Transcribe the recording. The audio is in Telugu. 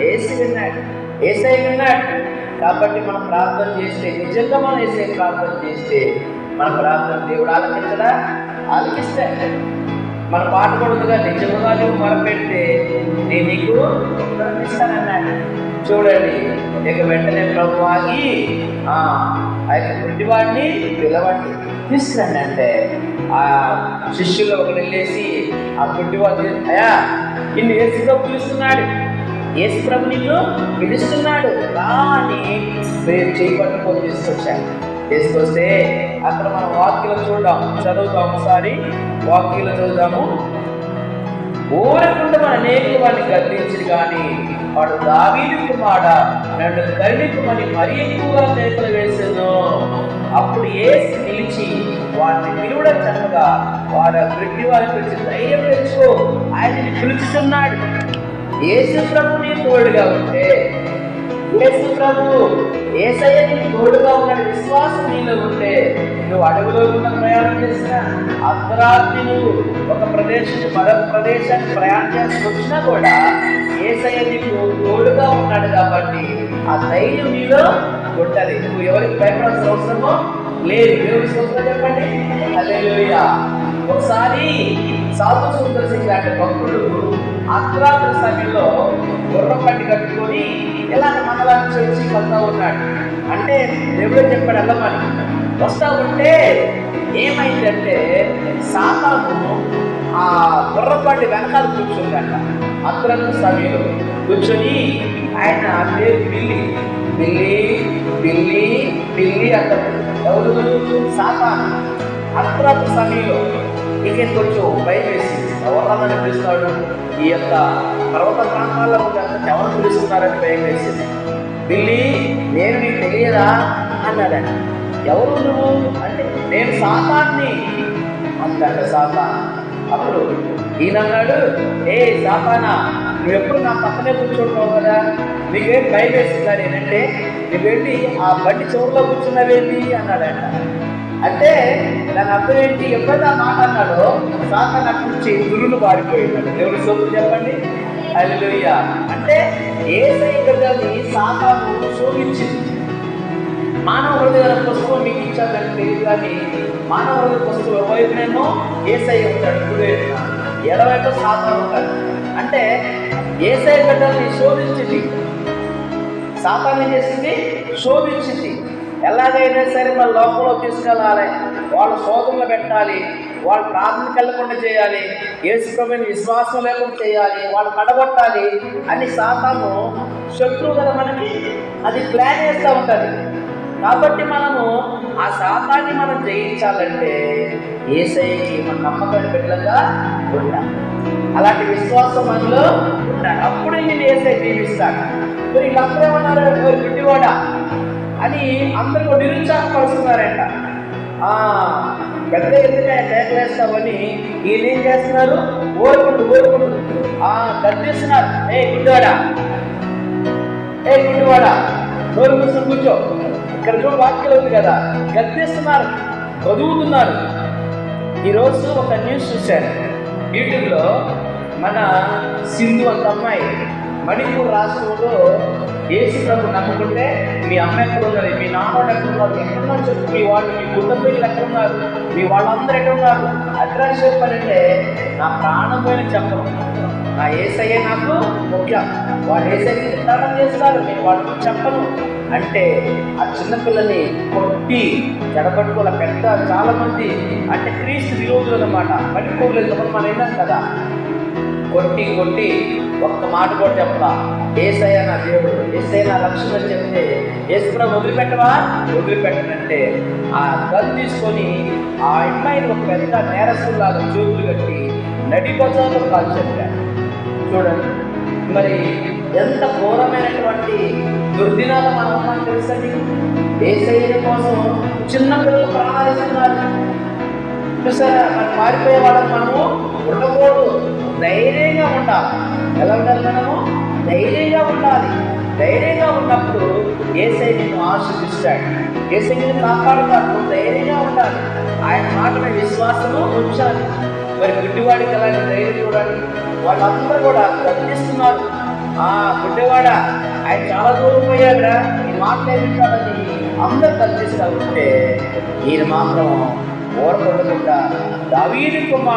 ఏసీ విన్నాడు ఏసై విన్నాడు కాబట్టి మనం ప్రార్థన చేస్తే నిజంగా మనం ఏసై ప్రార్థన చేస్తే మన ప్రార్థన దేవుడు ఆలకించడా ఆలకిస్తాడు. మన పాట కొడుకుగా నిజముగా నువ్వు మొరపెడితే నేను నీకు ఇస్తానన్నాడు చూడండి ఇక వెంటనే ప్రభు ఆగి ఆ యొక్క గుడ్డివాడిని పిలవండి తీసుకురండి అంటే ఆ శిష్యులు ఒకరు వెళ్ళేసి ఆ గుడ్డివాడు అయ్యా ఇన్ని ఏసు పిలుస్తున్నాడు. ఏసు ప్రభు నిన్ను పిలుస్తున్నాడు. రా అని పేరు చేయి పట్టుకొని తీసుకొస్తే అక్కడ మనం వాక్యలు చూద్దాం. చదువుతాం ఒకసారి. వాక్యలు చూద్దాము ఊరకుండా మన అనేక వాడిని గద్దించి కానీ వాడు దావీదు కుమార నన్ను కరుణించమని మరీ ఎక్కువగా కేకలు వేసాను అప్పుడు ఏసి నిలిచి వారిని పిలువడం చక్కగా వారు గట్టి వారికి గురించి ధైర్యం తెచ్చుకో ఆయనని పిలుచుతున్నాడు యేసు ప్రభు నీ తోడుగా ఉంటే యేసు ప్రభు ఏసయ్య నీకు తోడుగా ఉన్న విశ్వాసం నీలో ఉంటే నువ్వు అడవిలో ఉన్న ప్రయాణం చేసిన అర్ధరాత్రి నువ్వు ఒక ప్రదేశం మరొక ప్రదేశానికి ప్రయాణం చేసి వచ్చినా కూడా ఏసయ్య నీకు తోడుగా ఉన్నాడు కాబట్టి ఆ ధైర్యం నీలో ఉంటుంది. నువ్వు ఎవరికి భయపడాల్సిన అవసరమో లేదు. దేవుడి చెప్పండి. అదే ఒకసారి సాధు సుందర సింగ్ లాంటి భక్తుడు అర్ధరాత్రి సమయంలో గుర్రం కట్టుకొని ఇలా మండలాన్ని వచ్చి వస్తా ఉన్నాడు. అంటే దేవుడు చెప్పాడు వెళ్ళమని వస్తా ఉంటే ఏమైందంటే సాతాను ఆ గుర్రం వెనకాల కూర్చుందంట. అర్ధరాత్రి సమయంలో కూర్చొని ఆయన పేరు పిల్లి పిల్లి పిల్లి పిల్లి అంటారు. ఎవరు సాతాను. అర్ధరాత్రి సమయంలో ఇక కొంచెం భయం వేసి ఎవరన్నా పిలుస్తాడు ఈ యొక్క పర్వత ప్రాంతాల్లో ఎవరు పిలుస్తున్నారని భయం వేసింది. పిల్లి నేను నీకు తెలియదా? అన్నాడట ఎవరు నువ్వు? అంటే నేను సాతాన్ని. అందాక సాతాన్ అప్పుడు ఈయన అన్నాడు ఏ సాతానా నువ్వు ఎప్పుడు నా పక్కనే కూర్చుంటావు కదా? నీకేం భయం వేస్తున్నారు ఏంటంటే వెళ్ళి ఆ బండి చివరిలో కూర్చున్నావేంటి? అన్నాడంట అంటే దాని అర్థం ఏంటి? ఎప్పుడైతే ఆ మాట అన్నాడో సాతాన్ అక్కడి నుంచి గురువులు పారిపోయిందండి దేవుడి సోపు చెప్పండి. అల్లుయ్య అంటే ఏ సైకల్ని సాతాను శోభించింది మానవ హృదయాల పుస్తకం మీకు ఇచ్చాదని తెలియదు కానీ మానవ హృదయ పుస్తకం ఒకవైపునేమో ఏసై ఉంటాడు కుడివైపున ఎడవైపు సాతాను ఉంటాడు. అంటే ఏసై బిడ్డల్ని శోధించింది. సాతాన్ని చేసింది? శోభించింది. ఎలాగైనా సరే మన లోపల తీసుకెళ్ళాలి. వాళ్ళ శోధనలు పెట్టాలి. వాళ్ళ ప్రార్థన కలగకుండా చేయాలి. యేసుప్రభుని విశ్వాసం లేకుండా చేయాలి. వాళ్ళు కడగొట్టాలి అని సాతాను శత్రువు కదా మనకి. అది ప్లాన్ చేస్తూ ఉంటుంది. కాబట్టి మనము ఆ శాతాన్ని మనం జయించాలంటే ఏసైకి మన నమ్మకం బిడ్డలుగా ఉండాలి. అలాంటి విశ్వాసం మనలో ఉండాలి. అప్పుడు నేను ఏసై జీవిస్తాను. మరి వీళ్ళందరూ ఏమన్నారు "ఓ గుడ్డివాడ? అని అందరూ నిరుత్సాహపరుస్తున్నారంట. పెద్ద ఎత్తున కేకలేస్తామని వీళ్ళు ఏం చేస్తున్నారు? ఓరుకుంటూ ఓరుకుంటూ ఆ గర్దిస్తున్నారు ఏ గుడ్డివాడా? ఏ గుడ్డివాడా? నోరు కూర్చొని కూర్చో. ఇక్కడ చూడు వాక్యం ఉంది కదా. గర్దిస్తున్నారు చదువుతున్నారు. ఈరోజు ఒక న్యూస్ చూశాను. యూట్యూబ్లో మన సింధు అంత అమ్మాయి మణిపూర్ రాష్ట్రంలో ఏసు ప్రభు నమ్ముకుంటే మీ అమ్మ ఎక్కడ మీ నాన్న ఎక్కడున్నారు ఎక్కడున్నారు చెప్పు మీ వాళ్ళు మీ కుటుంబీకులు ఎక్కడ ఉన్నారు మీ వాళ్ళందరూ ఎక్కడున్నారు అడ్రస్ చెప్పాలంటే నా ప్రాణం పోయిన చెప్పను. నా ఏసయ్యే నాకు ముఖ్యం. వాళ్ళు ఏసయ్య నిర్ధారణ చేస్తారు నేను వాళ్ళకి చెప్పను. అంటే ఆ చిన్నపిల్లని కొట్టి జడబట్టుకోల పెద్ద చాలామంది అంటే క్రీస్తు విరోధులు అనమాట పట్టుకోలేదు మనం అయినాం కదా. కొట్టి కొట్టి ఒక్క మాట కూడా చెప్పలా. ఏసయ్య నా దేవుడు ఏసయ్య నా లక్ష్యం అని చెప్తే ఏసుప్రభు వదిలిపెట్టవా? వదిలిపెట్టనంటే. ఆ గన్ తీసుకొని ఆ అమ్మాయిని ఒక పెద్ద నేరస్తులాగా చూపులు కట్టి నడి బజార్లో కాల్ చెప్పాడు చూడండి. మరి ఎంత ఘోరమైనటువంటి దుర్దినాలు మనం ఉన్నాం తెలుసండి ఏసయ్య కోసం చిన్నపిల్లలు ప్రాణాలిస్తున్నారు చూసారా? మనం మారిపోయే వాళ్ళకి మనము ఉండకూడదు. ధైర్యంగా ఉండాలి. ఎలా ఉండాలి మనము ధైర్యంగా ఉండాలి. ధైర్యంగా ఉన్నప్పుడు ఏసై నిన్ను ఆశీర్దిస్తాడు ఏసై నిన్ను కాపాడుతాడు. నువ్వు ధైర్యంగా ఉండాలి. ఆయన మాటల విశ్వాసము ఉంచాలి. మరి గుడ్డివాడికి అలాంటి ధైర్యం చూడాలి. వాళ్ళందరూ కూడా గర్తిస్తున్నారు ఆ పోయాడా ఆయన చాలా దూరం పోయాడా ఈ మాటలు వింటాడని అందరూ కల్పిస్తూ ఉంటే ఈయన మాత్రం ఓరకొట్టకుండా దావీదు కుమార్